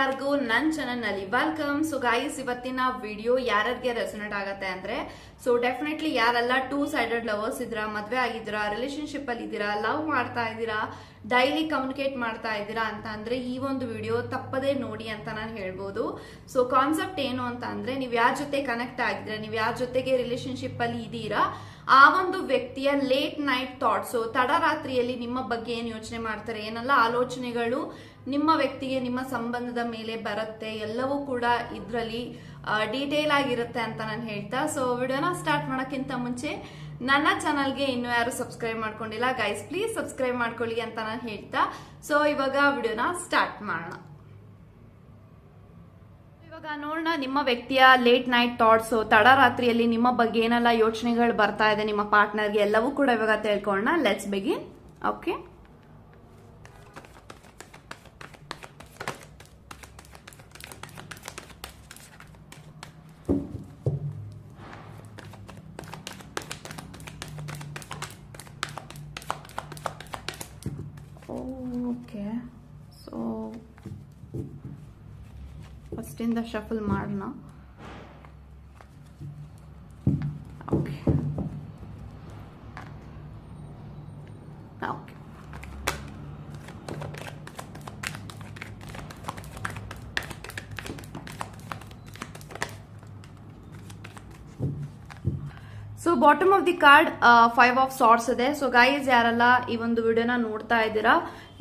ಎಲ್ಲರಿಗೂ ನನ್ನ ಚಾನಲ್ನಲ್ಲಿ ವೆಲ್ಕಮ್ ಸೊ ಗೈಸ್ ಇವತ್ತಿನ ವಿಡಿಯೋ ಯಾರ್ಯಾರಿಗೆ ರೆಸನೇಟ್ ಆಗತ್ತೆ ಅಂದ್ರೆ ಸೊ ಡೆಫಿನೆಟ್ಲಿ ಯಾರೆಲ್ಲ ಟೂ ಸೈಡೆಡ್ ಲವರ್ಸ್ ಇದ್ದೀರಾ, ಮದ್ವೆ ಆಗಿದ್ದೀರಾ ರಿಲೇಶನ್ಶಿಪ್ ಅಲ್ಲಿ ಇದ್ದೀರಾ ಲವ್ ಮಾಡ್ತಾ ಇದ್ದೀರಾ ಡೈಲಿ ಕಮ್ಯುನಿಕೇಟ್ ಮಾಡ್ತಾ ಇದ್ದೀರಾ ಅಂತ ಅಂದ್ರೆ ಈ ಒಂದು ವಿಡಿಯೋ ತಪ್ಪದೇ ನೋಡಿ ಅಂತ ನಾನು ಹೇಳ್ಬೋದು. ಸೊ ಕಾನ್ಸೆಪ್ಟ್ ಏನು ಅಂತ ಅಂದ್ರೆ, ನೀವು ಯಾರ ಜೊತೆ ಕನೆಕ್ಟ್ ಆಗಿದ್ದೀರಾ, ನೀವು ಯಾರ ಜೊತೆಗೆ ರಿಲೇಶನ್ಶಿಪ್ ಅಲ್ಲಿ ಇದ್ದೀರಾ, ಆ ಒಂದು ವ್ಯಕ್ತಿಯ ಲೇಟ್ ನೈಟ್ ಥಾಟ್ಸ್ ತಡರಾತ್ರಿಯಲ್ಲಿ ನಿಮ್ಮ ಬಗ್ಗೆ ಏನು ಯೋಚನೆ ಮಾಡ್ತಾರೆ, ಏನೆಲ್ಲ ಆಲೋಚನೆಗಳು ನಿಮ್ಮ ವ್ಯಕ್ತಿಗೆ, ನಿಮ್ಮ ಸಂಬಂಧದ ಮೇಲೆ ಬರುತ್ತೆ, ಎಲ್ಲವೂ ಕೂಡ ಇದರಲ್ಲಿ ಡೀಟೇಲ್ ಆಗಿರುತ್ತೆ ಅಂತ ನಾನು ಹೇಳ್ತಾ. ಸೊ ವಿಡಿಯೋನ ಸ್ಟಾರ್ಟ್ ಮಾಡೋಕ್ಕಿಂತ ಮುಂಚೆ ನನ್ನ ಚಾನಲ್ಗೆ ಇನ್ನೂ ಯಾರು ಸಬ್ಸ್ಕ್ರೈಬ್ ಮಾಡ್ಕೊಂಡಿಲ್ಲ. ಗೈಸ್ ಪ್ಲೀಸ್ ಸಬ್ಸ್ಕ್ರೈಬ್ ಮಾಡ್ಕೊಳ್ಳಿ ಅಂತ ನಾನು ಹೇಳ್ತಾ. ಸೊ ಇವಾಗ ವಿಡಿಯೋನ ಸ್ಟಾರ್ಟ್ ಮಾಡೋಣ. ಇವಾಗ ನೋಡೋಣ ನಿಮ್ಮ ವ್ಯಕ್ತಿಯ ಲೇಟ್ ನೈಟ್ ಥಾಟ್ಸ್ ತಡರಾತ್ರಿಯಲ್ಲಿ ನಿಮ್ಮ ಬಗ್ಗೆ ಏನೆಲ್ಲ ಯೋಚನೆಗಳು ಬರ್ತಾ ಇದೆ, ನಿಮ್ಮ ಪಾರ್ಟ್ನರ್ಗೆ ಎಲ್ಲವೂ ಕೂಡ ಇವಾಗ ತಿಳ್ಕೊಳ್ಳೋಣ. Let's begin okay okay so ಫಸ್ಟಿಂದ shuffle ಮಾಡೋಣ okay okay so bottom of the card five of swords ಇದೆ. ಸೊ ಗೈಸ್ ಯಾರೆಲ್ಲ ಈ ಒಂದು ವಿಡಿಯೋನ ನೋಡ್ತಾ ಇದ್ದೀರಾ,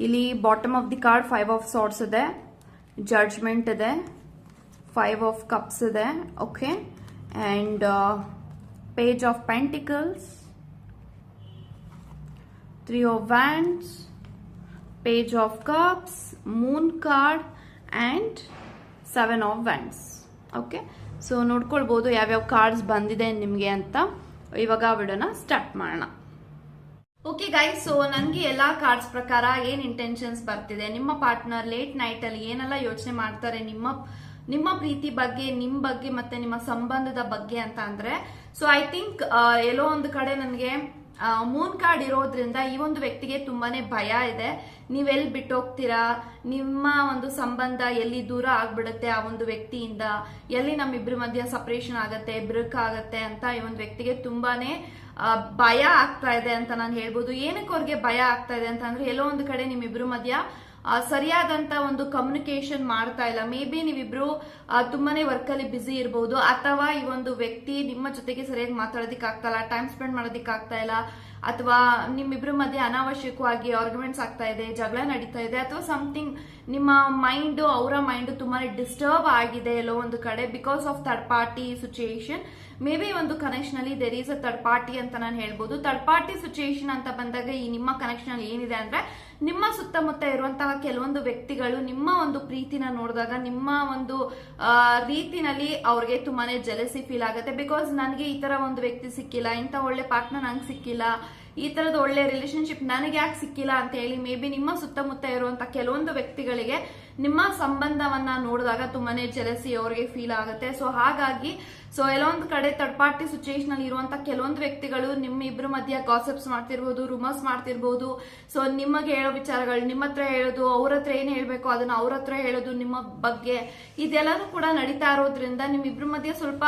ಇಲ್ಲಿ bottom of the card five of swords ಇದೆ. ಜಡ್ಜ್ಮೆಂಟ್ ಇದೆ. ಫೈವ್ ಆಫ್ ಕಪ್ಸ್ ಇದೆ. Okay and page of pentacles three of wands page of cups moon card and seven of wands okay so ನೋಡ್ಕೊಳ್ಬೋದು ಯಾವ್ಯಾವ ಕಾರ್ಡ್ಸ್ ಬಂದಿದೆ ನಿಮಗೆ ಅಂತ. ಇವಾಗ ವಿಡಿಯೋನ start ಮಾಡೋಣ. ಓಕೆ ಗೈಸ್ ಸೊ ನನಗೆ ಎಲ್ಲಾ ಕಾರ್ಡ್ಸ್ ಪ್ರಕಾರ ಏನು ಇಂಟೆನ್ಷನ್ಸ್ ಬರ್ತಿದೆ? ನಿಮ್ಮ ಪಾರ್ಟ್ನರ್ ಲೇಟ್ ನೈಟ್ ಅಲ್ಲಿ ಏನೆಲ್ಲ ಯೋಚನೆ ಮಾಡ್ತಾರೆ? ನಿಮ್ಮ ನಿಮ್ಮ ಪ್ರೀತಿ ಬಗ್ಗೆ, ನಿಮ್ ಬಗ್ಗೆ ಮತ್ತೆ ನಿಮ್ಮ ಸಂಬಂಧದ ಬಗ್ಗೆ ಅಂತ ಅಂದ್ರೆ ಸೊ ಐ ಥಿಂಕ್ ಎಲ್ಲೋ ಒಂದು ಕಡೆ ನನಗೆ ಮೂನ್ ಕಾರ್ಡ್ ಇರೋದ್ರಿಂದ ಈ ಒಂದು ವ್ಯಕ್ತಿಗೆ ತುಂಬಾನೇ ಭಯ ಇದೆ. ನೀವೆಲ್ಲಿ ಬಿಟ್ಟೋಗ್ತೀರಾ? ನಿಮ್ಮ ಒಂದು ಸಂಬಂಧ ಎಲ್ಲಿ ದೂರ ಆಗ್ಬಿಡುತ್ತೆ ಆ ಒಂದು ವ್ಯಕ್ತಿಯಿಂದ? ಎಲ್ಲಿ ನಮ್ಮಿಬ್ರ ಮಧ್ಯ ಸಪರೇಷನ್ ಆಗತ್ತೆ ಆಗತ್ತೆ ಅಂತ ಈ ಒಂದು ವ್ಯಕ್ತಿಗೆ ತುಂಬಾನೇ ಭಯ ಆಗ್ತಾ ಇದೆ ಅಂತ ನಾನು ಹೇಳ್ಬೋದು. ಏನಕ್ಕೆ ಅವ್ರಿಗೆ ಭಯ ಆಗ್ತಾ ಇದೆ ಅಂತ ಅಂದ್ರೆ, ಎಲ್ಲೋ ಒಂದು ಕಡೆ ನಿಮ್ಮಿಬ್ರ ಮಧ್ಯ ಸರಿಯಾದಂತ ಒಂದು ಕಮ್ಯುನಿಕೇಶನ್ ಮಾಡ್ತಾ ಇಲ್ಲ. ಮೇ ಬಿ ನೀವಿಬ್ರು ತುಂಬಾನೇ ವರ್ಕ್ ಅಲ್ಲಿ ಬಿಸಿ ಇರಬಹುದು ಅಥವಾ ಈ ಒಂದು ವ್ಯಕ್ತಿ ನಿಮ್ಮ ಜೊತೆಗೆ ಸರಿಯಾಗಿ ಮಾತಾಡೋದಿಕ್ ಆಗ್ತಾ ಇಲ್ಲ ಟೈಮ್ ಸ್ಪೆಂಡ್ ಮಾಡೋದಿಕ್ ಆಗ್ತಾ ಇಲ್ಲ, ಅಥವಾ ನಿಮ್ಮಿಬ್ರ ಮಧ್ಯೆ ಅನಾವಶ್ಯಕವಾಗಿ ಆರ್ಗ್ಯುಮೆಂಟ್ಸ್ ಆಗ್ತಾ ಇದೆ, ಜಗಳ ನಡೀತಾ ಇದೆ, ಅಥವಾ ಸಮಥಿಂಗ್ ನಿಮ್ಮ ಮೈಂಡ್ ಅವರ ಮೈಂಡ್ ತುಂಬಾನೇ ಡಿಸ್ಟರ್ಬ್ ಆಗಿದೆ ಎಲ್ಲೋ ಒಂದು ಕಡೆ because of third party situation maybe ಒಂದು ಕನೆಕ್ಷನ್ ಅಲ್ಲಿ there is a third party ಅಂತ ನಾನು ಹೇಳ್ಬೋದು. ಥರ್ಡ್ ಪಾರ್ಟಿ ಸಿಚುಯೇಷನ್ ಅಂತ ಬಂದಾಗ ಈ ನಿಮ್ಮ ಕನೆಕ್ಷನ್ ಅಲ್ಲಿ ಏನಿದೆ ಅಂದ್ರೆ, ನಿಮ್ಮ ಸುತ್ತಮುತ್ತ ಇರುವಂತಹ ಕೆಲವೊಂದು ವ್ಯಕ್ತಿಗಳು ನಿಮ್ಮ ಒಂದು ಪ್ರೀತಿನ ನೋಡಿದಾಗ, ನಿಮ್ಮ ಒಂದು ರೀತಿನಲ್ಲಿ ಅವ್ರಿಗೆ ತುಂಬಾನೇ ಜಲಸಿ ಫೀಲ್ ಆಗುತ್ತೆ. ಬಿಕಾಸ್ ನನಗೆ ಈ ತರ ಒಂದು ವ್ಯಕ್ತಿ ಸಿಕ್ಕಿಲ್ಲ, ಇಂಥ ಒಳ್ಳೆ ಪಾರ್ಟ್ನರ್ ನಂಗೆ ಸಿಕ್ಕಿಲ್ಲ, ಈ ತರದ ಒಳ್ಳೆ ರಿಲೇಶನ್ಶಿಪ್ ನನಗೆ ಯಾಕೆ ಸಿಕ್ಕಿಲ್ಲ ಅಂತ ಹೇಳಿ ಮೇ ಬಿ ನಿಮ್ಮ ಸುತ್ತಮುತ್ತ ಇರುವಂತಹ ಕೆಲವೊಂದು ವ್ಯಕ್ತಿಗಳಿಗೆ ನಿಮ್ಮ ಸಂಬಂಧವನ್ನ ನೋಡಿದಾಗ ತುಂಬಾನೇ ಜಲಸಿ ಅವ್ರಿಗೆ ಫೀಲ್ ಆಗುತ್ತೆ. ಸೊ ಹಾಗಾಗಿ ಸೊ ಎಲ್ಲೊಂದು ಕಡೆ ಥರ್ಡ್ ಪಾರ್ಟಿ ಸಿಚುಯೇಷನ್ ಅಲ್ಲಿ ಇರುವಂತ ಕೆಲವೊಂದು ವ್ಯಕ್ತಿಗಳು ನಿಮ್ಮ ಇಬ್ಬರ ಮಧ್ಯ ಕಾಸೆಪ್ಸ್ ಮಾಡ್ತಿರ್ಬೋದು ರೂಮರ್ಸ್ ಮಾಡ್ತಿರ್ಬೋದು. ಸೊ ನಿಮಗೆ ಹೇಳೋ ವಿಚಾರಗಳು, ನಿಮ್ಮ ಹತ್ರ ಹೇಳೋದು, ಅವ್ರ ಹತ್ರ ಏನ್ ಹೇಳ್ಬೇಕು, ಅದನ್ನ ಅವ್ರ ಹತ್ರ ಹೇಳೋದು, ನಿಮ್ಮ ಬಗ್ಗೆ ಇದೆಲ್ಲನೂ ಕೂಡ ನಡೀತಾ ಇರೋದ್ರಿಂದ ನಿಮ್ ಇಬ್ರ ಮಧ್ಯೆ ಸ್ವಲ್ಪ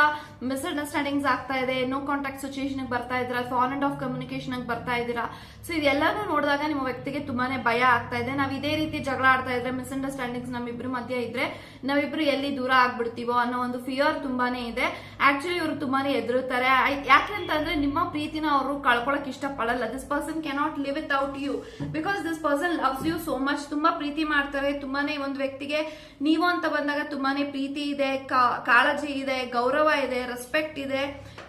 ಮಿಸ್ಅಂಡರ್ಸ್ಟ್ಯಾಂಡಿಂಗ್ಸ್ ಆಗ್ತಾ ಇದೆ. ನೋ ಕಾಂಟ್ಯಾಕ್ಟ್ ಸಿಚುಯೇಷನ್ ಬರ್ತಾ ಅಥವಾ ಆನ್ ಅಂಡ್ ಆಫ್ ಕಮ್ಯುನಿಕೇಶನ್ ಬರ್ತಾ ಇದ್ದೀರಾ. ಸೊ ಇದೆಲ್ಲಾನು ನೋಡಿದಾಗ ನಿಮ್ಮ ವ್ಯಕ್ತಿಗೆ ತುಂಬಾನೇ ಭಯ ಆಗ್ತಾ ಇದೆ. ನಾವು ಇದೇ ರೀತಿ ಜಗಳ ಆಡ್ತಾ ಇದ್ರೆ ಮಿಸ್ಅಂಡರ್ಸ್ಟ್ಯಾಂಡಿಂಗ್ಸ್ ನಮ್ಮಿಬ್ರ ಮಧ್ಯೆ ಇದ್ರೆ ನಾವಿಬ್ರು ಎಲ್ಲಿ ದೂರ ಆಗ್ಬಿಡ್ತೀವೋ ಅನ್ನೋ ಒಂದು ಫಿಯರ್ ತುಂಬಾನೇ ಇದೆ. ಆಕ್ಚುಲಿ ಇವರು ತುಂಬಾನೇ ಎದುರುತ್ತಾರೆ ಯಾಕೆ ಅಂತಂದ್ರೆ ನಿಮ್ಮ ಪ್ರೀತಿನ ಅವರು ಕಳ್ಕೊಳಕ್ ಇಷ್ಟಪಡಲ್ಲ. This person cannot live without you because this person loves you so much ತುಂಬಾ ಪ್ರೀತಿ ಮಾಡ್ತಾರೆ. ತುಂಬಾನೇ ಒಂದು ವ್ಯಕ್ತಿಗೆ ನೀವು ಅಂತ ಬಂದಾಗ ತುಂಬಾನೇ ಪ್ರೀತಿ ಇದೆ ಕಾಳಜಿ ಇದೆ, ಗೌರವ ಇದೆ ರೆಸ್ಪೆಕ್ಟ್ ಇದೆ.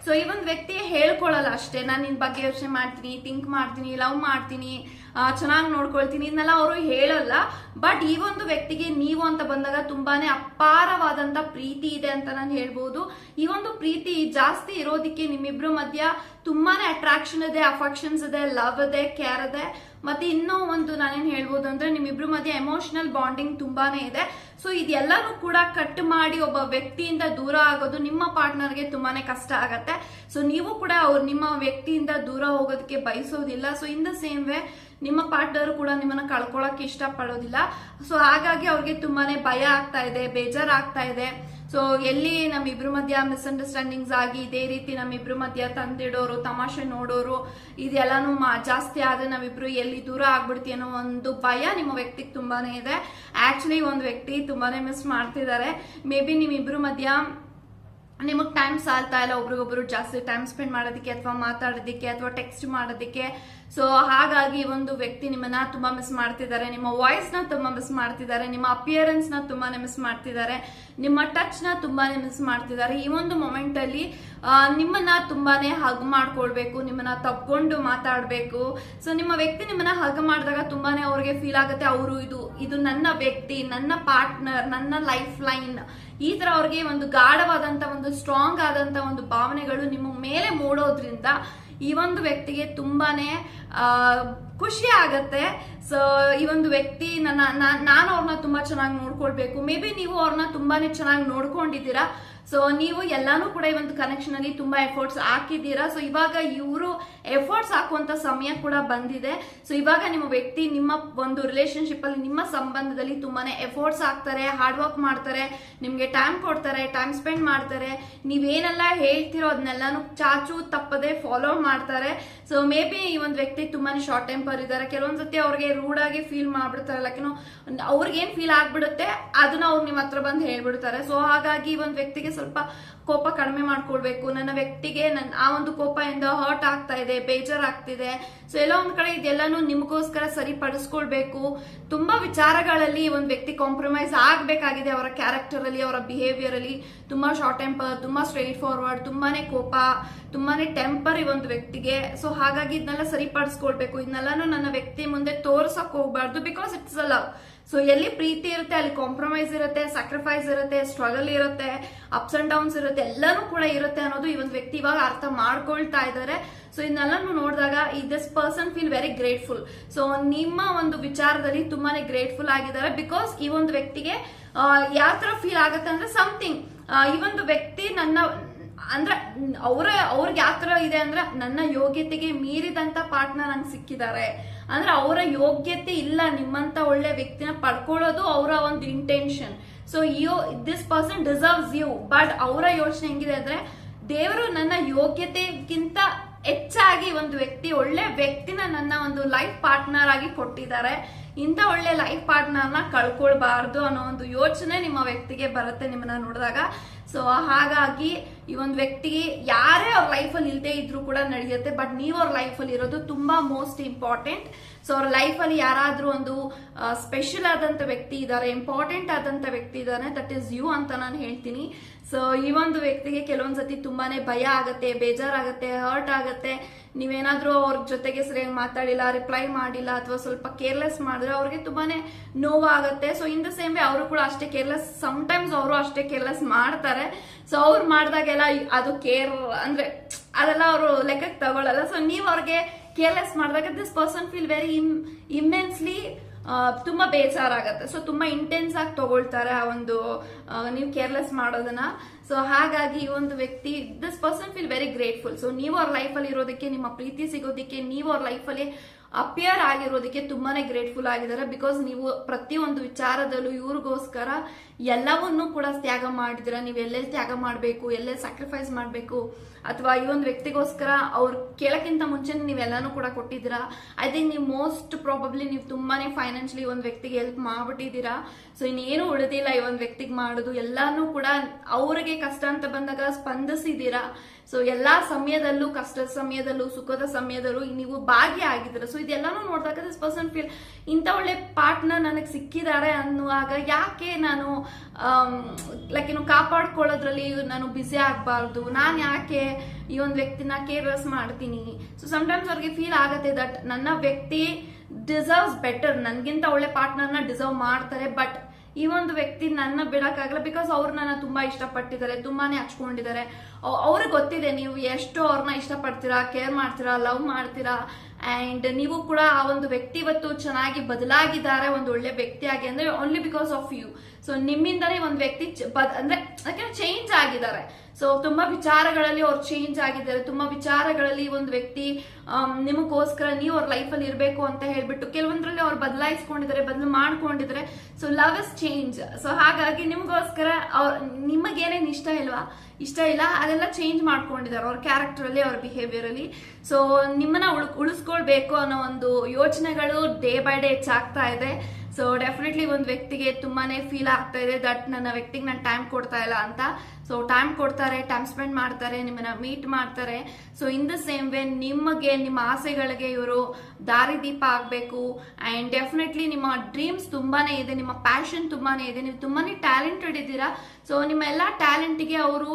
ಸೊ ಈ ಒಂದು ವ್ಯಕ್ತಿ ಹೇಳ್ಕೊಳ್ಳಲ್ಲ ಅಷ್ಟೇ. ನಾನು ನಿನ್ ಬಗ್ಗೆ ಯೋಚನೆ ಮಾಡ್ತೀನಿ ಥಿಂಕ್ ಮಾಡ್ತೀನಿ ಲವ್ ಮಾಡ್ತೀನಿ. ಚೆನ್ನಾಗಿ ನೋಡ್ಕೊಳ್ತೀನಿ. ಇದನ್ನೆಲ್ಲ ಅವರು ಹೇಳಲ್ಲ. ಬಟ್ ಈ ಒಂದು ವ್ಯಕ್ತಿಗೆ ನೀವು ಅಂತ ಬಂದಾಗ ತುಂಬಾನೇ ಅಪಾರವಾದಂತ ಪ್ರೀತಿ ಇದೆ ಅಂತ ನಾನು ಹೇಳ್ಬೋದು. ಈ ಒಂದು ಪ್ರೀತಿ ಜಾಸ್ತಿ ಇರೋದಕ್ಕೆ ನಿಮ್ಮಿಬ್ರ ಮಧ್ಯ ತುಂಬಾನೇ ಅಟ್ರಾಕ್ಷನ್ ಇದೆ ಅಫೆಕ್ಷನ್ಸ್ ಇದೆ ಲವ್ ಇದೆ ಕೇರ್ ಇದೆ. ಮತ್ತೆ ಇನ್ನೂ ಒಂದು ನಾನೇನ್ ಹೇಳ್ಬೋದು ಅಂದ್ರೆ ನಿಮ್ಮಿಬ್ರು ಮಧ್ಯೆ ಎಮೋಷನಲ್ ಬಾಂಡಿಂಗ್ ತುಂಬಾನೇ ಇದೆ. ಸೊ ಇದೆಲ್ಲನೂ ಕೂಡ ಕಟ್ ಮಾಡಿ ಒಬ್ಬ ವ್ಯಕ್ತಿಯಿಂದ ದೂರ ಆಗೋದು ನಿಮ್ಮ ಪಾರ್ಟ್ನರ್ಗೆ ತುಂಬಾನೇ ಕಷ್ಟ ಆಗತ್ತೆ. ಸೊ ನೀವು ಕೂಡ ಅವ್ರು ನಿಮ್ಮ ವ್ಯಕ್ತಿಯಿಂದ ದೂರ ಹೋಗೋದಕ್ಕೆ ಬಯಸೋದಿಲ್ಲ. So in the same way ನಿಮ್ಮ ಪಾರ್ಟ್ನರ್ ಕೂಡ ನಿಮ್ಮನ್ನ ಕಳ್ಕೊಳಕ್ ಇಷ್ಟ ಪಡೋದಿಲ್ಲ ಸೊ ಹಾಗಾಗಿ ಅವ್ರಿಗೆ ತುಂಬಾನೇ ಭಯ ಆಗ್ತಾ ಇದೆ, ಬೇಜಾರಾಗ್ತಾ ಇದೆ. ಸೊ ಎಲ್ಲಿ ನಮ್ಮಿಬ್ರು ಮಧ್ಯ ಮಿಸ್ಅಂಡರ್ಸ್ಟ್ಯಾಂಡಿಂಗ್ಸ್ ಆಗಿ ಇದೇ ರೀತಿ ನಮ್ಮಿಬ್ರು ಮಧ್ಯ ತಂದಿಡೋರು, ತಮಾಷೆ ನೋಡೋರು, ಇದೆಲ್ಲಾನು ಜಾಸ್ತಿ ಆದ್ರೆ ನಾವಿಬ್ರು ಎಲ್ಲಿ ದೂರ ಆಗ್ಬಿಡ್ತೀವಿ ಅನ್ನೋ ಒಂದು ಭಯ ನಿಮ್ಮ ವ್ಯಕ್ತಿಗೆ ತುಂಬಾನೇ ಇದೆ. ಆಕ್ಚುಲಿ ಒಂದು ವ್ಯಕ್ತಿ ತುಂಬಾನೇ ಮಿಸ್ ಮಾಡ್ತಿದ್ದಾರೆ ಮೇ ಬಿ ನಿಮ್ಮಿಬ್ರು ಮಧ್ಯ ನಿಮಗೆ ಟೈಮ್ ಸಾಲ್ತಾ ಇಲ್ಲ, ಒಬ್ರಿಗೊಬ್ರು ಜಾಸ್ತಿ ಟೈಮ್ ಸ್ಪೆಂಡ್ ಮಾಡೋದಕ್ಕೆ ಅಥವಾ ಮಾತಾಡೋದಕ್ಕೆ ಅಥವಾ ಟೆಕ್ಸ್ಟ್ ಮಾಡೋದಕ್ಕೆ. ಸೊ ಹಾಗಾಗಿ ಒಂದು ವ್ಯಕ್ತಿ ನಿಮ್ಮನ್ನ ತುಂಬಾ ಮಿಸ್ ಮಾಡ್ತಿದ್ದಾರೆ. ನಿಮ್ಮ ವಾಯ್ಸ್ನ ತುಂಬಾ ಮಿಸ್ ಮಾಡ್ತಿದ್ದಾರೆ. ನಿಮ್ಮ ಅಪಿಯರೆನ್ಸ್ನ ತುಂಬಾನೇ ಮಿಸ್ ಮಾಡ್ತಿದ್ದಾರೆ. ನಿಮ್ಮ ಟಚ್ನ ತುಂಬಾನೇ ಮಿಸ್ ಮಾಡ್ತಿದ್ದಾರೆ. ಈ ಒಂದು ಮೊಮೆಂಟ್ ಅಲ್ಲಿ ನಿಮ್ಮನ್ನ ತುಂಬಾನೇ ಹಗ್ ಮಾಡ್ಕೊಳ್ಬೇಕು, ನಿಮ್ಮನ್ನ ತಪ್ಕೊಂಡು ಮಾತಾಡ್ಬೇಕು. ಸೊ ನಿಮ್ಮ ವ್ಯಕ್ತಿ ನಿಮ್ಮನ್ನ ಹಗ್ ಮಾಡಿದಾಗ ತುಂಬಾನೇ ಅವ್ರಿಗೆ ಫೀಲ್ ಆಗುತ್ತೆ, ಅವರು ಇದು ಇದು ನನ್ನ ವ್ಯಕ್ತಿ, ನನ್ನ ಪಾರ್ಟ್ನರ್ ನನ್ನ ಲೈಫ್ ಲೈನ್ ಈ ತರ ಅವ್ರಿಗೆ ಒಂದು ಗಾಢವಾದಂತ, ಒಂದು ಸ್ಟ್ರಾಂಗ್ ಆದಂತ ಒಂದು ಭಾವನೆಗಳು ನಿಮ್ಮ ಮೇಲೆ ಮೂಡೋದ್ರಿಂದ ಈ ಒಂದು ವ್ಯಕ್ತಿಗೆ ತುಂಬಾನೇ ಖುಷಿ ಆಗತ್ತೆ. ಸೊ ಈ ಒಂದು ವ್ಯಕ್ತಿ ನನ್ನ ನಾನು ಅವ್ರನ್ನ ತುಂಬಾ ಚೆನ್ನಾಗಿ ನೋಡ್ಕೊಳ್ಬೇಕು. ಮೇ ಬಿ ನೀವು ಅವ್ರನ್ನ ತುಂಬಾನೇ ಚೆನ್ನಾಗಿ ನೋಡ್ಕೊಂಡಿದ್ದೀರಾ. ಸೊ ನೀವು ಎಲ್ಲಾನು ಕೂಡ ಈ ಒಂದು ಕನೆಕ್ಷನ್ ಅಲ್ಲಿ ತುಂಬಾ ಎಫರ್ಟ್ಸ್ ಹಾಕಿದ್ದೀರಾ. ಸೊ ಇವಾಗ ಇವರು ಎಫರ್ಟ್ಸ್ ಹಾಕುವಂತ ಸಮಯ ಕೂಡ ಬಂದಿದೆ. ಸೊ ಇವಾಗ ನಿಮ್ಮ ವ್ಯಕ್ತಿ, ನಿಮ್ಮ ಒಂದು ರಿಲೇಶನ್ಶಿಪ್ ಅಲ್ಲಿ, ನಿಮ್ಮ ಸಂಬಂಧದಲ್ಲಿ ತುಂಬಾನೇ ಎಫರ್ಟ್ಸ್ ಹಾಕ್ತಾರೆ ಹಾರ್ಡ್ ವರ್ಕ್ ಮಾಡ್ತಾರೆ, ನಿಮ್ಗೆ ಟೈಮ್ ಕೊಡ್ತಾರೆ ಟೈಮ್ ಸ್ಪೆಂಡ್ ಮಾಡ್ತಾರೆ. ನೀವೇನೆಲ್ಲ ಹೇಳ್ತಿರೋ ಅದನ್ನೆಲ್ಲಾನು ಚಾಚು, ತಪ್ಪದೆ ಫಾಲೋ ಮಾಡ್ತಾರೆ. ಸೊ ಮೇ ಬಿ ಈ ಒಂದು ವ್ಯಕ್ತಿ ತುಂಬಾನೇ ಶಾರ್ಟ್ ಟೆಂಪರ್ ಇದ್ದಾರೆ. ಕೆಲವೊಂದ್ಸತಿ ಅವ್ರಿಗೆ ರೂಡ್ ಆಗಿ ಫೀಲ್ ಮಾಡ್ಬಿಡ್ತಾರೆ ಲೈಕ್ ಅವ್ರಿಗೆ ಏನ್ ಫೀಲ್ ಆಗ್ಬಿಡುತ್ತೆ, ಅದನ್ನ ಅವ್ರು ನಿಮ್ಮ ಹತ್ರ ಬಂದು ಹೇಳ್ಬಿಡ್ತಾರೆ. ಸೊ ಹಾಗಾಗಿ ಈ ಒಂದು ವ್ಯಕ್ತಿಗೆ ಸ್ವಲ್ಪ ಕೋಪ ಕಡಿಮೆ ಮಾಡ್ಕೊಳ್ಬೇಕು. ನನ್ನ ವ್ಯಕ್ತಿಗೆ ನನ್ನ ಆ ಒಂದು ಕೋಪದಿಂದ ಹರ್ಟ್ ಆಗ್ತಾ ಇದೆ, ಬೇಜಾರಾಗ್ತಿದೆ. ಸೊ ಎಲ್ಲ ಒಂದ್ ಕಡೆ ಇದೆಲ್ಲಾನು ನಿಮಗೋಸ್ಕರ ಸರಿಪಡಿಸ್ಕೊಳ್ಬೇಕು. ತುಂಬಾ ವಿಚಾರಗಳಲ್ಲಿ ಒಂದು ವ್ಯಕ್ತಿ ಕಾಂಪ್ರಮೈಸ್ ಆಗ್ಬೇಕಾಗಿದೆ ಅವರ ಕ್ಯಾರೆಕ್ಟರ್ ಅಲ್ಲಿ, ಅವರ ಬಿಹೇವಿಯರ್ ಅಲ್ಲಿ. ತುಂಬಾ ಶಾರ್ಟ್ ಟೆಂಪರ್ ತುಂಬಾ ಸ್ಟ್ರೈಟ್ ಫಾರ್ವರ್ಡ್ ತುಂಬಾನೇ ಕೋಪ, ತುಂಬಾನೇ ಟೆಂಪರ್ ಈ ಒಂದು ವ್ಯಕ್ತಿಗೆ. ಸೊ ಹಾಗಾಗಿ ಇದನ್ನೆಲ್ಲ ಸರಿಪಡಿಸ್ಕೊಳ್ಬೇಕು. ಇದನ್ನೆಲ್ಲಾನು ನನ್ನ ವ್ಯಕ್ತಿ ಮುಂದೆ ತೋರ್ಸಕ್ ಹೋಗ್ಬಾರ್ದು because it's a love so ಎಲ್ಲಿ ಪ್ರೀತಿ ಇರುತ್ತೆ, ಅಲ್ಲಿ ಕಾಂಪ್ರಮೈಸ್ ಇರುತ್ತೆ ಸ್ಯಾಕ್ರಿಫೈಸ್ ಇರುತ್ತೆ ಸ್ಟ್ರಗಲ್ ಇರುತ್ತೆ ಅಪ್ಸ್ ಅಂಡ್ ಡೌನ್ಸ್ ಇರುತ್ತೆ, ಎಲ್ಲನೂ ಕೂಡ ಇರುತ್ತೆ ಅನ್ನೋದು ಈ ಒಂದು ವ್ಯಕ್ತಿ ಇವಾಗ ಅರ್ಥ ಮಾಡ್ಕೊಳ್ತಾ ಇದ್ದಾರೆ. ಸೊ ಇದನ್ನೆಲ್ಲನೂ ನೋಡಿದಾಗ ಈ this person feel very grateful so ನಿಮ್ಮ ಒಂದು ವಿಚಾರದಲ್ಲಿ ತುಂಬಾನೇ ಗ್ರೇಟ್ಫುಲ್ ಆಗಿದ್ದಾರೆ ಬಿಕಾಸ್ ಈ ಒಂದು ವ್ಯಕ್ತಿಗೆ ಯಾವ ತರ ಫೀಲ್ ಆಗುತ್ತೆ ಅಂದ್ರೆ ಸಮಥಿಂಗ್ ಈ ಒಂದು ವ್ಯಕ್ತಿ ನನ್ನ ಅಂದ್ರೆ, ಅವ್ರ, ಅವ್ರಿಗೆ ಯಾವ ತರ ಇದೆ ಅಂದ್ರೆ, ನನ್ನ ಯೋಗ್ಯತೆಗೆ ಮೀರಿದಂತ ಪಾರ್ಟ್ನರ್ ನಂಗೆ ಸಿಕ್ಕಿದ್ದಾರೆ ಅಂದ್ರೆ, ಅವರ ಯೋಗ್ಯತೆ ಇಲ್ಲ ನಿಮ್ಮಂತ ಒಳ್ಳೆ ವ್ಯಕ್ತಿನ ಪಡ್ಕೊಳ್ಳೋದು ಅವರ ಒಂದು intention so you this person deserves you but ಅವರ ಯೋಚನೆ ಹೆಂಗಿದೆ ಅಂದ್ರೆ, ದೇವರು ನನ್ನ ಯೋಗ್ಯತೆಗಿಂತ ಹೆಚ್ಚಾಗಿ ಒಂದು ವ್ಯಕ್ತಿ, ಒಳ್ಳೆ ವ್ಯಕ್ತಿನ ನನ್ನ ಒಂದು ಲೈಫ್ ಪಾರ್ಟ್ನರ್ ಆಗಿ ಕೊಟ್ಟಿದ್ದಾರೆ. ಇಂಥ ಒಳ್ಳೆ ಲೈಫ್ ಪಾರ್ಟ್ನರ್ನ ಕಳ್ಕೊಳ್ಬಾರ್ದು ಅನ್ನೋ ಒಂದು ಯೋಚನೆ ನಿಮ್ಮ ವ್ಯಕ್ತಿಗೆ ಬರುತ್ತೆ ನಿಮ್ಮನ್ನ ನೋಡಿದಾಗ. ಸೊ ಹಾಗಾಗಿ ಈ ಒಂದು ವ್ಯಕ್ತಿಗೆ ಯಾರೇ ಅವ್ರ ಲೈಫಲ್ಲಿ ಇಲ್ಲದೆ ಇದ್ರೂ ಕೂಡ ನಡೆಯುತ್ತೆ ಬಟ್ ನೀವು ಅವ್ರ ಲೈಫಲ್ಲಿ ಇರೋದು ತುಂಬಾ ಮೋಸ್ಟ್ ಇಂಪಾರ್ಟೆಂಟ್ ಸೊ ಅವ್ರ ಲೈಫಲ್ಲಿ ಯಾರಾದರೂ ಒಂದು ಸ್ಪೆಷಲ್ ಆದಂಥ ವ್ಯಕ್ತಿ ಇದ್ದಾರೆ ಇಂಪಾರ್ಟೆಂಟ್ ಆದಂಥ ವ್ಯಕ್ತಿ ಇದ್ದಾನೆ ದಟ್ ಈಸ್ ಯು ಅಂತ ನಾನು ಹೇಳ್ತೀನಿ. ಸೊ ಈ ಒಂದು ವ್ಯಕ್ತಿಗೆ ಕೆಲವೊಂದ್ಸತಿ ತುಂಬಾನೇ ಭಯ ಆಗತ್ತೆ, ಬೇಜಾರಾಗತ್ತೆ ಹರ್ಟ್ ಆಗತ್ತೆ. ನೀವೇನಾದ್ರೂ ಅವ್ರ ಜೊತೆಗೆ ಸರಿಯಾಗಿ ಮಾತಾಡಿಲ್ಲ ರಿಪ್ಲೈ ಮಾಡಿಲ್ಲ, ಅಥವಾ ಸ್ವಲ್ಪ ಕೇರ್ಲೆಸ್ ಮಾಡಿದ್ರೆ ಅವ್ರಿಗೆ ತುಂಬಾನೇ ನೋವಾಗುತ್ತೆ. So in the same way ಅವರು ಕೂಡ ಅಷ್ಟೇ ಕೇರ್ಲೆಸ್ ಟೈಮ್ಸ್ ಅವರು ಅಷ್ಟೇ ಕೇರ್ಲೆಸ್ ಮಾಡ್ತಾರೆ. ಸೊ ಅವ್ರು ಮಾಡಿದಾಗೆಲ್ಲ ಅದು ಕೇರ್ ಅಂದ್ರೆ ಅದೆಲ್ಲ ಅವರು ಲೆಕ್ಕಕ್ಕೆ ತಗೊಳ್ಳಲ್ಲ ಸೊ ನೀವು ಅವ್ರಿಗೆ ಕೇರ್ಲೆಸ್ ಮಾಡಿದಾಗ this person feel very im immensely ತುಂಬಾ ಬೇಜಾರಾಗತ್ತೆ. ಸೊ ತುಂಬಾ ಇಂಟೆನ್ಸ್ ಆಗಿ ತಗೊಳ್ತಾರೆ ಆ ಒಂದು ನೀವು ಕೇರ್ಲೆಸ್ ಮಾಡೋದನ್ನ. ಸೊ ಹಾಗಾಗಿ ಈ ಒಂದು ವ್ಯಕ್ತಿ this person feel very grateful so ನೀವು ಅವ್ರ ಲೈಫಲ್ಲಿ ಇರೋದಕ್ಕೆ, ನಿಮ್ಮ ಪ್ರೀತಿ ಸಿಗೋದಕ್ಕೆ, ನೀವು ಅವ್ರ ಲೈಫಲ್ಲಿ ಅಪಿಯರ್ ಆಗಿರೋದಕ್ಕೆ ತುಂಬಾನೇ ಗ್ರೇಟ್ಫುಲ್ ಆಗಿದ್ದಾರೆ ಬಿಕಾಸ್ ನೀವು ಪ್ರತಿಯೊಂದು ವಿಚಾರದಲ್ಲೂ ಇವ್ರಿಗೋಸ್ಕರ ಎಲ್ಲವನ್ನೂ ಕೂಡ ತ್ಯಾಗ ಮಾಡಿದಿರ ನೀವು ಎಲ್ಲೆಲ್ಲಿ ತ್ಯಾಗ ಮಾಡಬೇಕು, ಎಲ್ಲೆಲ್ಲಿ ಸ್ಯಾಕ್ರಿಫೈಸ್ ಮಾಡಬೇಕು? ಅಥವಾ ಈ ಒಂದು ವ್ಯಕ್ತಿಗೋಸ್ಕರ ಅವ್ರು ಕೇಳಕ್ಕಿಂತ ಮುಂಚೆ ನೀವೆಲ್ಲನೂ ಕೂಡ ಕೊಟ್ಟಿದ್ದೀರಾ? ಐ ಥಿಂಕ್ ನೀವು ಮೋಸ್ಟ್ ಪ್ರಾಬಬ್ಲಿ ನೀವು ತುಂಬಾನೇ ಫೈನಾನ್ಷಿಯಲಿ ಒಂದು ವ್ಯಕ್ತಿಗೆ ಹೆಲ್ಪ್ ಮಾಡ್ಬಿಟ್ಟಿದ್ದೀರಾ. ಸೊ ಇನ್ನೇನು ಉಳಿದಿಲ್ಲ ಈ ಒಂದು ವ್ಯಕ್ತಿಗೆ ಮಾಡೋದು. ಎಲ್ಲಾನು ಕೂಡ ಅವ್ರಿಗೆ ಕಷ್ಟ ಅಂತ ಬಂದಾಗ ಸ್ಪಂದಿಸಿದ್ದೀರಾ? ಸೊ ಎಲ್ಲಾ ಸಮಯದಲ್ಲೂ ಕಷ್ಟದ ಸಮಯದಲ್ಲೂ, ಸುಖದ ಸಮಯದಲ್ಲೂ ನೀವು ಭಾಗ್ಯ ಆಗಿದ್ರೆ ಸೊ ಇದೆಲ್ಲಾನು ನೋಡಿದಾಗ ದಿಸ್ ಪರ್ಸನ್ ಫೀಲ್ ಇಂಥ ಒಳ್ಳೆ ಪಾರ್ಟ್ನರ್ ನನಗೆ ಸಿಕ್ಕಿದ್ದಾರೆ ಅನ್ನುವಾಗ ಯಾಕೆ ನಾನು ಲೈಕ್ ಏನು ಕಾಪಾಡ್ಕೊಳ್ಳೋದ್ರಲ್ಲಿ ನಾನು ಬ್ಯುಸಿ ಆಗಬಾರ್ದು? ನಾನು ಯಾಕೆ ಈ ಒಂದು ವ್ಯಕ್ತಿನ ಕೇರ್ಲೆಸ್ ಮಾಡ್ತೀನಿ? ಸೊ ಸಮಟೈಮ್ಸ್ ಅವ್ರಿಗೆ ಫೀಲ್ ಆಗುತ್ತೆ ದಟ್ ನನ್ನ ವ್ಯಕ್ತಿ ಡಿಸರ್ವ್ಸ್ ಬೆಟರ್ ನನಗಿಂತ ಒಳ್ಳೆ ಪಾರ್ಟ್ನರ್ನ ಡಿಸರ್ವ್ ಮಾಡ್ತಾರೆ ಬಟ್ ಈ ಒಂದು ವ್ಯಕ್ತಿ ನನ್ನ ಬಿಡಕ್ಕಾಗಲ್ಲ ಬಿಕಾಸ್ ಅವ್ರು ನನ್ನ ತುಂಬಾ ಇಷ್ಟಪಟ್ಟಿದ್ದಾರೆ, ತುಂಬಾನೇ ಹಚ್ಕೊಂಡಿದ್ದಾರೆ. ಅವ್- ಅವ್ರಿಗೆ ಗೊತ್ತಿದೆ ನೀವು ಎಷ್ಟು ಅವ್ರನ್ನ ಇಷ್ಟಪಡ್ತೀರಾ ಕೇರ್ ಮಾಡ್ತೀರಾ ಲವ್ ಮಾಡ್ತೀರಾ ಅಂಡ್ ನೀವು ಕೂಡ ಆ ಒಂದು ವ್ಯಕ್ತಿ ಇವತ್ತು ಚೆನ್ನಾಗಿ ಬದಲಾಗಿದ್ದಾರೆ, ಒಂದು ಒಳ್ಳೆ ವ್ಯಕ್ತಿಯಾಗಿ ಅಂದ್ರೆ only because of you so ನಿಮ್ಮಿಂದಲೇ ಒಂದು ವ್ಯಕ್ತಿ ಬದ್- ಅಂದ್ರೆ ಚೇಂಜ್ ಆಗಿದ್ದಾರೆ. ಸೊ ತುಂಬಾ ವಿಚಾರಗಳಲ್ಲಿ ಅವ್ರು ಚೇಂಜ್ ಆಗಿದ್ದಾರೆ. ತುಂಬಾ ವಿಚಾರಗಳಲ್ಲಿ ಒಂದು ವ್ಯಕ್ತಿ ನಿಮಗೋಸ್ಕರ ನೀವು ಅವ್ರ ಲೈಫಲ್ಲಿ ಇರಬೇಕು ಅಂತ ಹೇಳ್ಬಿಟ್ಟು ಕೆಲವೊಂದ್ರಲ್ಲಿ ಅವ್ರು ಬದಲಾಯಿಸ್ಕೊಂಡಿದ್ದಾರೆ, ಬದಲು ಮಾಡ್ಕೊಂಡಿದ್ದಾರೆ. So love is change so ಹಾಗಾಗಿ ನಿಮಗೋಸ್ಕರ ಅವ್ರ, ನಿಮಗೇನೇನು ಇಷ್ಟ ಇಲ್ವಾ? ಇಷ್ಟ ಇಲ್ಲ, ಅದೆಲ್ಲ ಚೇಂಜ್ ಮಾಡ್ಕೊಂಡಿದ್ದಾರೆ ಅವ್ರ ಕ್ಯಾರೆಕ್ಟರ್ ಅಲ್ಲಿ, ಅವ್ರ ಬಿಹೇವಿಯರ್ ಅಲ್ಲಿ. ಸೊ ನಿಮ್ಮನ್ನ ಉಳ್, ಉಳಿಸ್ಕೊಳ್ಬೇಕು ಅನ್ನೋ ಒಂದು ಯೋಚನೆಗಳು ಡೇ ಬೈ ಡೇ ಹೆಚ್ಚಾಗ್ತಾ ಇದೆ. ಸೊ ಡೆಫಿನೆಟ್ಲಿ ಒಂದು ವ್ಯಕ್ತಿಗೆ ತುಂಬಾನೇ ಫೀಲ್ ಆಗ್ತಾ ಇದೆ ದಟ್ ನನ್ನ ವ್ಯಕ್ತಿಗೆ ನಾನು ಟೈಮ್ ಕೊಡ್ತಾ ಇಲ್ಲ ಅಂತ. ಸೊ ಟೈಮ್ ಕೊಡ್ತಾರೆ ಟೈಮ್ ಸ್ಪೆಂಡ್ ಮಾಡ್ತಾರೆ, ನಿಮ್ಮನ್ನ ಮೀಟ್ ಮಾಡ್ತಾರೆ. So in the same way ನಿಮಗೆ, ನಿಮ್ಮ ಆಸೆಗಳಿಗೆ ಇವರು ದಾರಿದೀಪ ಆಗಬೇಕು. ಆ್ಯಂಡ್ ಡೆಫಿನೆಟ್ಲಿ ನಿಮ್ಮ ಡ್ರೀಮ್ಸ್ ತುಂಬಾನೇ ಇದೆ, ನಿಮ್ಮ ಪ್ಯಾಷನ್ ತುಂಬಾನೇ ಇದೆ. ನೀವು ತುಂಬಾನೇ ಟ್ಯಾಲೆಂಟೆಡ್ ಇದ್ದೀರಾ. ಸೊ ನಿಮ್ಮ ಎಲ್ಲ ಟ್ಯಾಲೆಂಟಿಗೆ ಅವರು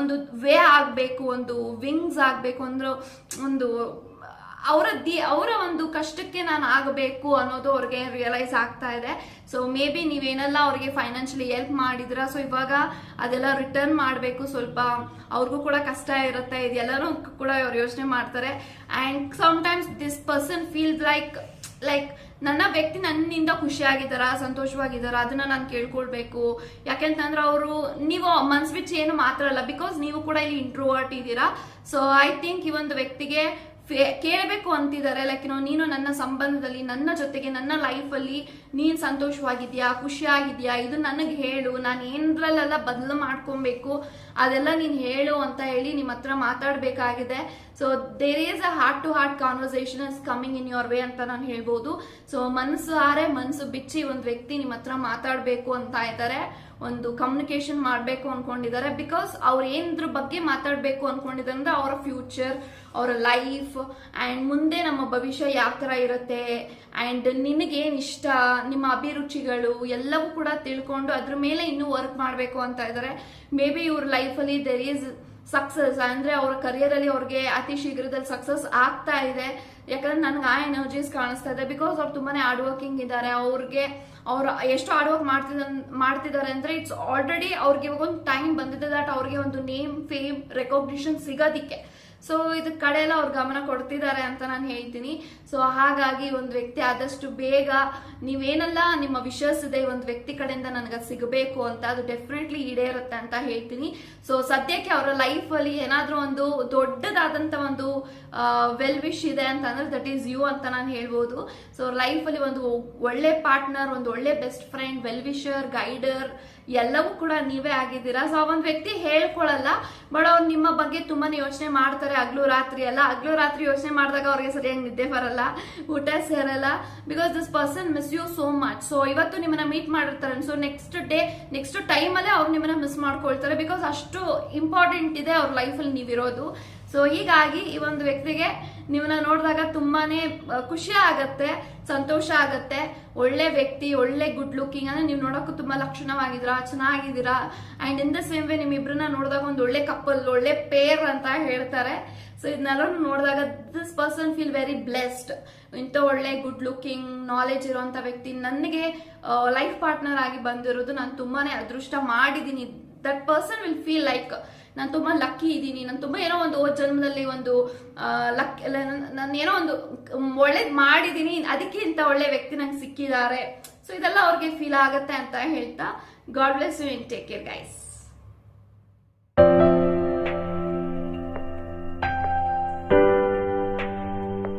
ಒಂದು ವೇ ಆಗಬೇಕು, ಒಂದು ವಿಂಗ್ಸ್ ಆಗಬೇಕು ಅಂದ್ರೆ ಒಂದು ಅವರ ದಿ, ಅವರ ಒಂದು ಕಷ್ಟಕ್ಕೆ ನಾನು ಆಗಬೇಕು ಅನ್ನೋದು ಅವ್ರಿಗೆ ರಿಯಲೈಸ್ ಆಗ್ತಾ ಇದೆ. ಸೊ ಮೇ ಬಿ ನೀವೇನೆಲ್ಲ ಅವ್ರಿಗೆ ಫೈನಾನ್ಷಿಯಲಿ ಹೆಲ್ಪ್ ಮಾಡಿದ್ರ? ಸೊ ಇವಾಗ ಅದೆಲ್ಲ ರಿಟರ್ನ್ ಮಾಡಬೇಕು. ಸ್ವಲ್ಪ ಅವ್ರಿಗೂ ಕೂಡ ಕಷ್ಟ ಇರುತ್ತೆ. ಇದೆಲ್ಲರೂ ಕೂಡ ಅವ್ರು ಯೋಚನೆ ಮಾಡ್ತಾರೆ. And sometimes this person feel like like ನನ್ನ ವ್ಯಕ್ತಿ ನನ್ನಿಂದ ಖುಷಿಯಾಗಿದ್ದಾರ? ಸಂತೋಷವಾಗಿದ್ದಾರ? ಅದನ್ನ ನಾನು ಕೇಳ್ಕೊಳ್ಬೇಕು. ಯಾಕೆಂತಂದ್ರೆ ಅವರು, ನೀವು ಮನ್ಸ್ ಬಿಚ್ಚಿ ಏನು ಮಾತ್ರ ಅಲ್ಲ ಬಿಕಾಸ್ ನೀವು ಕೂಡ ಇಲ್ಲಿ ಇಂಟ್ರೋವರ್ಟ್ ಇದ್ದೀರಾ. ಸೊ ಐ ಥಿಂಕ್ ಈ ಒಂದು ವ್ಯಕ್ತಿಗೆ ಕೇಳಬೇಕು ಅಂತಿದ್ದಾರೆ. ಲೈಕ್ ನೀನು ನನ್ನ ಸಂಬಂಧದಲ್ಲಿ, ನನ್ನ ಜೊತೆಗೆ, ನನ್ನ ಲೈಫಲ್ಲಿ ನೀನ್ ಸಂತೋಷವಾಗಿದ್ಯಾ, ಖುಷಿಯಾಗಿದ್ಯಾ? ಇದು ನನಗೆ ಹೇಳು. ನಾನು ಏನ್ರಲ್ಲೆಲ್ಲ ಬದಲು ಮಾಡ್ಕೊಬೇಕು? ಅದೆಲ್ಲ ನೀನು ಹೇಳು ಅಂತ ಹೇಳಿ ನಿಮ್ಮ ಹತ್ರ ಮಾತಾಡಬೇಕಾಗಿದೆ. So there is a heart to heart conversation is coming in your way ಅಂತ ನಾನು ಹೇಳ್ಬೋದು. ಸೊ ಮನಸ್ಸು ಆರೆ ಮನಸ್ಸು ಬಿಚ್ಚಿ ಒಂದು ವ್ಯಕ್ತಿ ನಿಮ್ಮ ಹತ್ರ ಮಾತಾಡಬೇಕು ಅಂತ ಇದ್ದಾರೆ ಒಂದು ಕಮ್ಯುನಿಕೇಶನ್ ಮಾಡಬೇಕು ಅನ್ಕೊಂಡಿದ್ದಾರೆ ಬಿಕಾಸ್ ಅವ್ರು ಏನ್ರ ಬಗ್ಗೆ ಮಾತಾಡಬೇಕು ಅನ್ಕೊಂಡಿದ್ದಾರೆ ಅಂದ್ರೆ ಅವರ ಫ್ಯೂಚರ್ ಅವರ ಲೈಫ್ ಆ್ಯಂಡ್ ಮುಂದೆ ನಮ್ಮ ಭವಿಷ್ಯ ಯಾವ ಥರ ಇರುತ್ತೆ. ಆ್ಯಂಡ್ ನಿನಗೇನು ಇಷ್ಟ, ನಿಮ್ಮ ಅಭಿರುಚಿಗಳು ಎಲ್ಲವೂ ಕೂಡ ತಿಳ್ಕೊಂಡು ಅದ್ರ ಮೇಲೆ ಇನ್ನೂ ವರ್ಕ್ ಮಾಡಬೇಕು ಅಂತ ಇದ್ದಾರೆ ಮೇ ಬಿ ಇವ್ರ ಲೈಫಲ್ಲಿ ದೆರ್ ಈಸ್ ಸಕ್ಸಸ್ ಅಂದ್ರೆ ಅವ್ರ ಕರಿಯರ್ ಅಲ್ಲಿ ಅವ್ರಿಗೆ ಅತಿ ಶೀಘ್ರದಲ್ಲಿ ಸಕ್ಸಸ್ ಆಗ್ತಾ ಇದೆ. ಯಾಕಂದ್ರೆ ನನಗೆ ಆ ಎನರ್ಜೀಸ್ ಕಾಣಿಸ್ತಾ ಇದೆ. ಬಿಕಾಸ್ ಅವ್ರು ತುಂಬಾನೇ ಹಾರ್ಡ್ ವರ್ಕಿಂಗ್ ಇದ್ದಾರೆ. ಅವ್ರಿಗೆ ಅವ್ರು ಎಷ್ಟು ಹಾರ್ಡ್ ವರ್ಕ್ ಮಾಡ್ತಿದ, ಮಾಡ್ತಿದ್ದಾರೆ ಅಂದ್ರೆ ಇಟ್ಸ್ ಆಲ್ರೆಡಿ ಅವ್ರಿಗೆ ಇವಾಗ ಒಂದು ಟೈಮ್ ಬಂದಿದೆ ದಟ್ ಅವ್ರಿಗೆ ಒಂದು ನೇಮ್ ಫೇಮ್ ರೆಕಾಗ್ನಿಷನ್ ಸಿಗೋದಿಕ್ಕೆ. ಸೊ ಇದ್ರ ಕಡೆ ಎಲ್ಲ ಅವ್ರು ಗಮನ ಕೊಡ್ತಿದ್ದಾರೆ ಅಂತ ನಾನು ಹೇಳ್ತೀನಿ. ಸೊ ಹಾಗಾಗಿ ಒಂದು ವ್ಯಕ್ತಿ ಆದಷ್ಟು ಬೇಗ ನೀವೇನೆಲ್ಲ ನಿಮ್ಮ ವಿಶ್ವಾಸ ಇದೆ ಒಂದು ವ್ಯಕ್ತಿ ಕಡೆಯಿಂದ ನನಗೆ ಸಿಗಬೇಕು ಅಂತ ಅದು ಡೆಫಿನೆಟ್ಲಿ ಈಡೇರುತ್ತೆ ಅಂತ ಹೇಳ್ತೀನಿ. ಸೊ ಸದ್ಯಕ್ಕೆ ಅವರ ಲೈಫ್ ಅಲ್ಲಿ ಏನಾದ್ರೂ ಒಂದು ದೊಡ್ಡದಾದಂತ ಒಂದು ವೆಲ್ ವಿಶ್ ಇದೆ ಅಂತಂದ್ರೆ ದಟ್ ಈಸ್ ಯು ಅಂತ ನಾನು ಹೇಳ್ಬೋದು. ಸೊ ಲೈಫ್ ಅಲ್ಲಿ ಒಂದು ಒಳ್ಳೆ ಪಾರ್ಟ್ನರ್ ಒಂದು ಒಳ್ಳೆ best friend well wisher guider ಎಲ್ಲವೂ ಕೂಡ ನೀವೇ ಆಗಿದ್ದೀರಾ? ಸೊ ಆ ಒಂದು ವ್ಯಕ್ತಿ ಹೇಳ್ಕೊಳಲ್ಲ, ಬಟ್ ಅವ್ರು ನಿಮ್ಮ ಬಗ್ಗೆ ತುಂಬಾನೇ ಯೋಚನೆ ಮಾಡ್ತಾರೆ ಹಗ್ಲು ರಾತ್ರಿ ಅಲ್ಲ ಹಗ್ಲು ರಾತ್ರಿ ಯೋಚನೆ ಮಾಡಿದಾಗ ಅವ್ರಿಗೆ ಸರಿಯಾಗಿ ನಿದ್ದೆ ಬರಲ್ಲ, ಊಟ ಸೇರಲ್ಲ. Because this person miss you so much so ಇವತ್ತು ನಿಮ್ಮನ್ನ ಮೀಟ್ ಮಾಡಿರ್ತಾರೆ. ಸೊ ನೆಕ್ಸ್ಟ್ ಡೇ ನೆಕ್ಸ್ಟ್ ಟೈಮಲ್ಲೇ ಅವ್ರು ನಿಮ್ಮನ್ನ ಮಿಸ್ ಮಾಡ್ಕೊಳ್ತಾರೆ. ಬಿಕಾಸ್ ಅಷ್ಟು ಇಂಪಾರ್ಟೆಂಟ್ ಇದೆ ಅವ್ರ ಲೈಫಲ್ಲಿ ನೀವಿರೋದು. ಸೊ ಹೀಗಾಗಿ ಈ ಒಂದು ವ್ಯಕ್ತಿಗೆ ನಿಮ್ಮನ್ನ ನೋಡಿದಾಗ ತುಂಬಾನೇ ಖುಷಿ ಆಗತ್ತೆ, ಸಂತೋಷ ಆಗತ್ತೆ. ಒಳ್ಳೆ ವ್ಯಕ್ತಿ, ಒಳ್ಳೆ ಗುಡ್ ಲುಕಿಂಗ್ ಅಂದ್ರೆ ನೀವು ನೋಡೋಕ್ಕೂ ತುಂಬಾ ಲಕ್ಷಣವಾಗಿದ್ದೀರಾ, ಚೆನ್ನಾಗಿದ್ದೀರಾ. And in the same way ನಿಮ್ಮಿಬ್ಬರನ್ನ ನೋಡಿದಾಗ ಒಂದು ಒಳ್ಳೆ ಕಪ್ಪಲ್ ಒಳ್ಳೆ ಪೇರ್ ಅಂತ ಹೇಳ್ತಾರೆ. ಸೊ ಇದನ್ನೆಲ್ಲ ನೋಡಿದಾಗ this person feel very blessed ಇಂಥ ಒಳ್ಳೆ ಗುಡ್ ಲುಕಿಂಗ್ ನಾಲೆಜ್ ಇರುವಂತ ವ್ಯಕ್ತಿ ನನಗೆ ಲೈಫ್ ಪಾರ್ಟ್ನರ್ ಆಗಿ ಬಂದಿರೋದು ನಾನು ತುಂಬಾನೇ ಅದೃಷ್ಟ ಮಾಡಿದ್ದೀನಿ. That person will feel like ನಾನು ತುಂಬಾ ಲಕ್ಕಿ ಇದ್ದೀನಿ ನಾನು ತುಂಬಾ ಏನೋ ಒಂದು ಜನ್ಮದಲ್ಲಿ ಒಂದು ಲಕ್ ನಾನು ಏನೋ ಒಂದು ಒಳ್ಳೇದು ಮಾಡಿದೀನಿ. ಅದಕ್ಕೆ ಇಂಥ ಒಳ್ಳೆ ವ್ಯಕ್ತಿ ನಂಗೆ ಸಿಕ್ಕಿದ್ದಾರೆ. ಸೊ ಇದೆಲ್ಲ ಅವ್ರಿಗೆ ಫೀಲ್ ಆಗುತ್ತೆ ಅಂತ ಹೇಳ್ತಾ. God bless you in take care guys